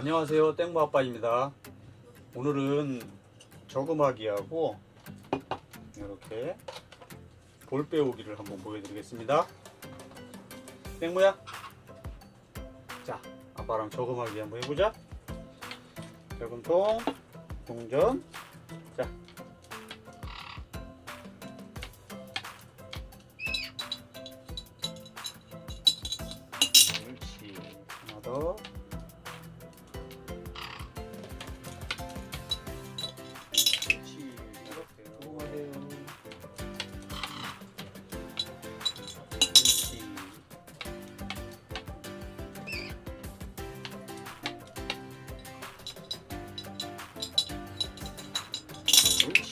안녕하세요 땡모 아빠입니다. 오늘은 저금하기하고 이렇게 볼 빼오기를 한번 보여드리겠습니다. 땡모야 자 아빠랑 저금하기 한번 해보자. 저금통 동전 자. 그렇지. 하나 더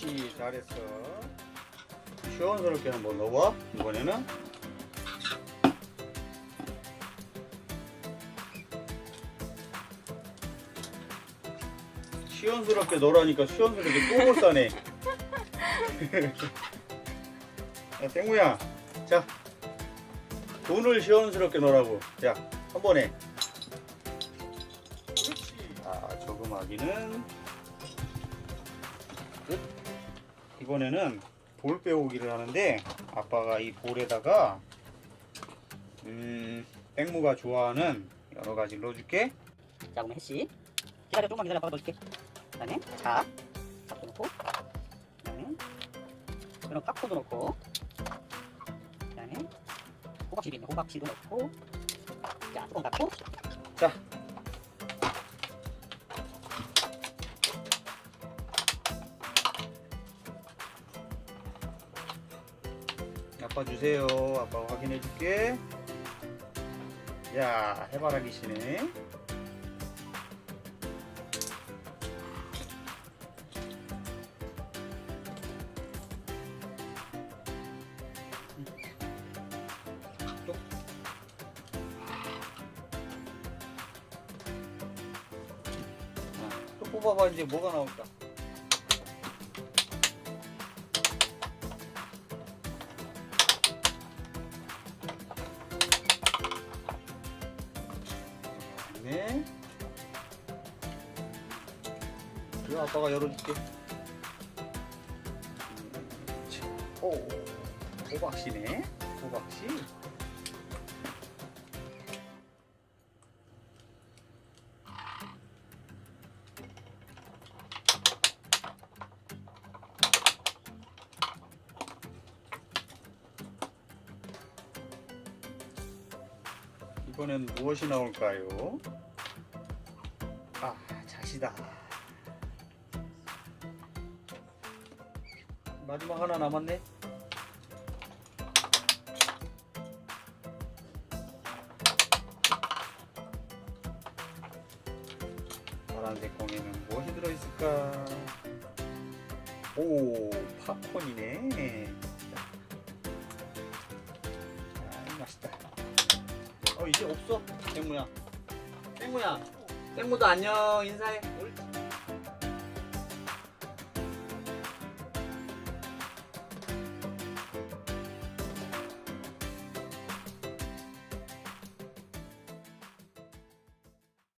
그렇지 잘했어 시원스럽게 한번 넣어봐. 이번에는. 시원스럽게 넣으라니까 시원스럽게 똥을 싸네. 야 땡무야. 자 돈을 시원스럽게 넣으라고. 자한 번에. 그렇지. 아 저금하기는. 끝 이번에는 볼 빼오기를 하는데 아빠가 이 볼에다가 음 땡무가 좋아하는 여러 가지 넣어줄게. 자 그러면 해씨. 기다려 조금만 기다려 아빠가 넣어줄게. 그 다음에 자 밥도 넣고. 그 다음에 이런 팝콘도 넣고. 그 다음에 호박씨도 있네. 호박씨도 넣고. 자 뚜껑 닫고. 자 아빠 주세요. 아빠 확인해 줄게. 야 해바라기시네. 또. 자, 또 뽑아봐 이제 뭐가 나올까 네. 이거 아빠가 열어줄게. 음, 오, 호박씨네. 호박씨. 이번엔 무엇이 나올까요? 아, 자시다. 마지막 하나 남았네. 파란색 공에는 무엇이 들어있을까? 오, 팝콘이네. 어, 이제 없어. 땡무야. 땡무야. 땡무도 안녕. 인사해.